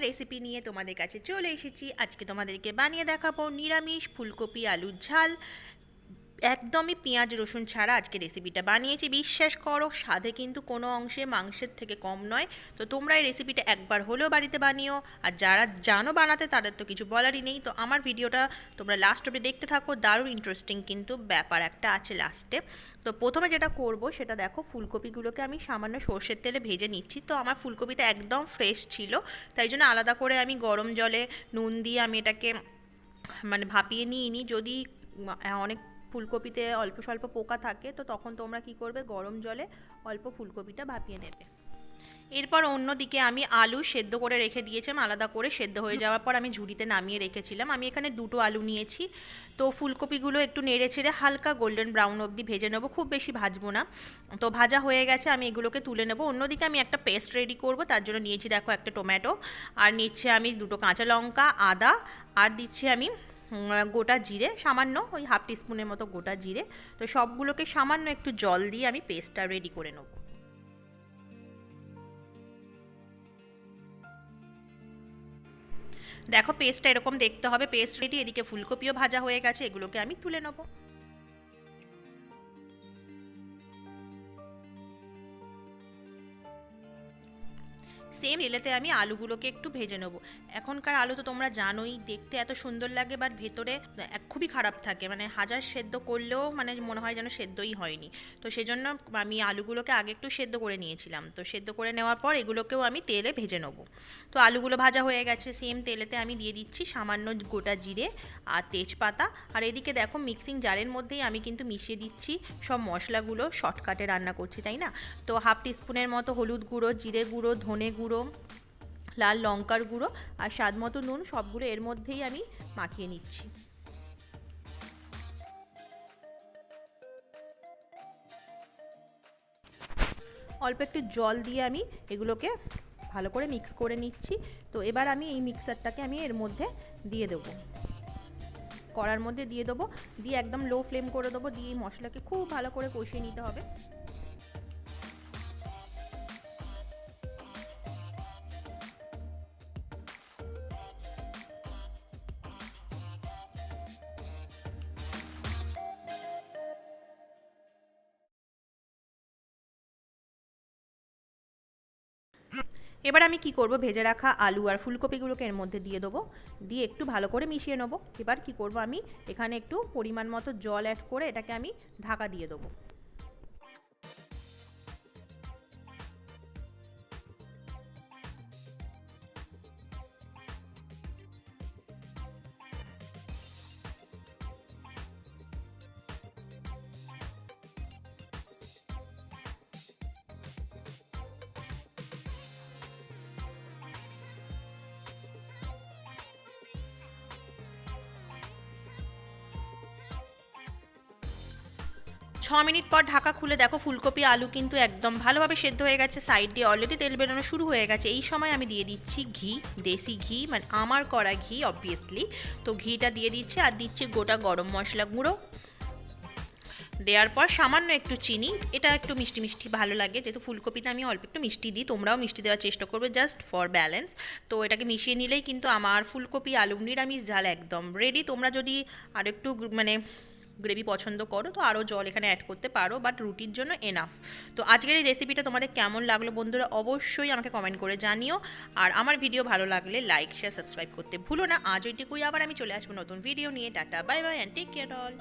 Recipe নিয়ে তোমাদের কাছে চলে এসেছি। আজকে তোমাদেরকে বানিয়ে দেখাবো নিরামিষ ফুলকপি আলুর ঝাল। একদমই পেঁয়াজ, রসুন ছাড়া আজকে রেসিপিটা বানিয়েছি। বিশ্বাস করো, স্বাদে কিন্তু কোনো অংশে মাংসের থেকে কম নয়। তো তোমরা এই রেসিপিটা একবার হলেও বাড়িতে বানিও। আর যারা জানো বানাতে, তাদের তো কিছু বলারই নেই। তো আমার ভিডিওটা তোমরা লাস্ট অব্দি দেখতে থাকো। দারুণ ইন্টারেস্টিং কিন্তু ব্যাপার একটা আছে লাস্টে তো প্রথমে যেটা করব, সেটা দেখো, ফুলকপিগুলোকে আমি সামান্য সর্ষের তেলে ভেজে নিচ্ছি। তো আমার ফুলকপিটা একদম ফ্রেশ ছিল। তাই জন্য আলাদা করে আমি গরম জলে নুন দিয়ে আমি এটাকে মানে ভাপিয়ে নিয়ে নিই যদি অনেক ফুলকপিতে অল্প স্বল্প পোকা থাকে, তো তখন তোমরা কি করবে? গরম জলে অল্প ফুলকপিটা ভাপিয়ে নেবে। এরপর অন্যদিকে আমি আলু সেদ্ধ করে রেখে দিয়েছিলাম, আলাদা করে সেদ্ধ হয়ে যাওয়ার পর আমি ঝুড়িতে নামিয়ে রেখেছিলাম। আমি এখানে দুটো আলু নিয়েছি। তো ফুলকপিগুলো একটু নেড়ে ছেড়ে হালকা গোল্ডেন ব্রাউন অবধি ভেজে নেব, খুব বেশি ভাজবো না। তো ভাজা হয়ে গেছে, আমি এগুলোকে তুলে নেব। অন্যদিকে আমি একটা পেস্ট রেডি করব, তার জন্য নিয়েছি দেখো একটা টমেটো। আর নিচ্ছে আমি দুটো কাঁচা লঙ্কা, আদা, আর দিচ্ছি আমি গোটা জিরে, সামান্য ওই হাফ টিস্পুনের মতো গোটা জিরে। তো সবগুলোকে সামান্য একটু জল দিয়ে আমি পেস্টটা রেডি করে নেব। দেখো, পেস্টটা এরকম দেখতে হবে। পেস্ট রেডি এদিকে ফুলকপিও ভাজা হয়ে গেছে, এগুলোকে আমি তুলে নেব। সেম তেলেতে আমি আলুগুলোকে একটু ভেজে নেব। এখনকার আলু তো তোমরা জানোই, দেখতে এত সুন্দর লাগে বাট ভেতরে খুবই খারাপ থাকে। মানে হাজার সেদ্ধ করলেও মানে মনে হয় যেন সেদ্ধই হয়নি। তো সেজন্য আমি আলুগুলোকে আগে একটু সেদ্ধ করে নিয়েছিলাম। তো সেদ্ধ করে নেওয়ার পর এগুলোকেও আমি তেলে ভেজে নেব। তো আলুগুলো ভাজা হয়ে গেছে। সেম তেলেতে আমি দিয়ে দিচ্ছি সামান্য গোটা জিরে আর তেজপাতা। আর এদিকে দেখো মিক্সিং জারের মধ্যেই আমি কিন্তু মিশিয়ে দিচ্ছি সব মশলাগুলো। শর্টকাটে রান্না করছি, তাই না? তো হাফ টিস্পুনের মতো হলুদ গুঁড়ো, জিরে গুঁড়ো, ধনে গুঁড়ো গুঁড়ো, লাল লঙ্কার গুঁড়ো আর স্বাদ মতো নুন সবগুলো এর মধ্যেই আমি মাখিয়ে নিচ্ছি। অল্প একটু জল দিয়ে আমি এগুলোকে ভালো করে মিক্স করে নিচ্ছি। তো এবার আমি এই মিক্সারটাকে আমি এর মধ্যে দিয়ে দেবো। কড়ার মধ্যে দিয়ে দেবো। দিয়ে একদম লো ফ্লেম করে দেবো। দিয়ে এই মশলাকে খুব ভালো করে কষিয়ে নিতে হবে। এবার আমি কি করব? ভেজে রাখা আলু আর ফুলকপিগুলোকে এর মধ্যে দিয়ে দেবো। দিয়ে একটু ভালো করে মিশিয়ে নেব। এবার কি করব? আমি এখানে একটু পরিমাণ মতো জল অ্যাড করে এটাকে আমি ঢাকা দিয়ে দেবো। ছ মিনিট পর ঢাকা খুলে দেখো, ফুলকপি, আলু কিন্তু একদম ভালোভাবে সেদ্ধ হয়ে গেছে সাইড দিয়ে অলরেডি তেল বেরোনো শুরু হয়ে গেছে। এই সময় আমি দিয়ে দিচ্ছি ঘি, দেশি ঘি মানে আমার করা ঘি অবভিয়াসলি তো ঘিটা দিয়ে দিচ্ছে আর দিচ্ছে গোটা গরম মশলা গুঁড়ো। দেওয়ার পর সামান্য একটু চিনি, এটা একটু মিষ্টি মিষ্টি ভালো লাগে, যেহেতু ফুলকপিতে আমি অল্প একটু মিষ্টি দিই, তোমরাও মিষ্টি দেওয়ার চেষ্টা করবে জাস্ট ফর ব্যালেন্স তো এটাকে মিশিয়ে নিলেই কিন্তু আমার ফুলকপি, আলু নিরামিষ ঝাল একদম রেডি তোমরা যদি আর একটু মানে গ্রেভি পছন্দ করো, তো আরও জল এখানে অ্যাড করতে পারো বাট রুটির জন্য এনাফ তো আজকের এই রেসিপিটা তোমাদের কেমন লাগল বন্ধুরা, অবশ্যই আমাকে কমেন্ট করে জানিও। আর আমার ভিডিও ভালো লাগলে লাইক শেয়ার সাবস্ক্রাইব করতে ভুলো না। আজ ওইটুকুই, আবার আমি চলে আসব নতুন ভিডিও নিয়ে। Tata bye bye and take care all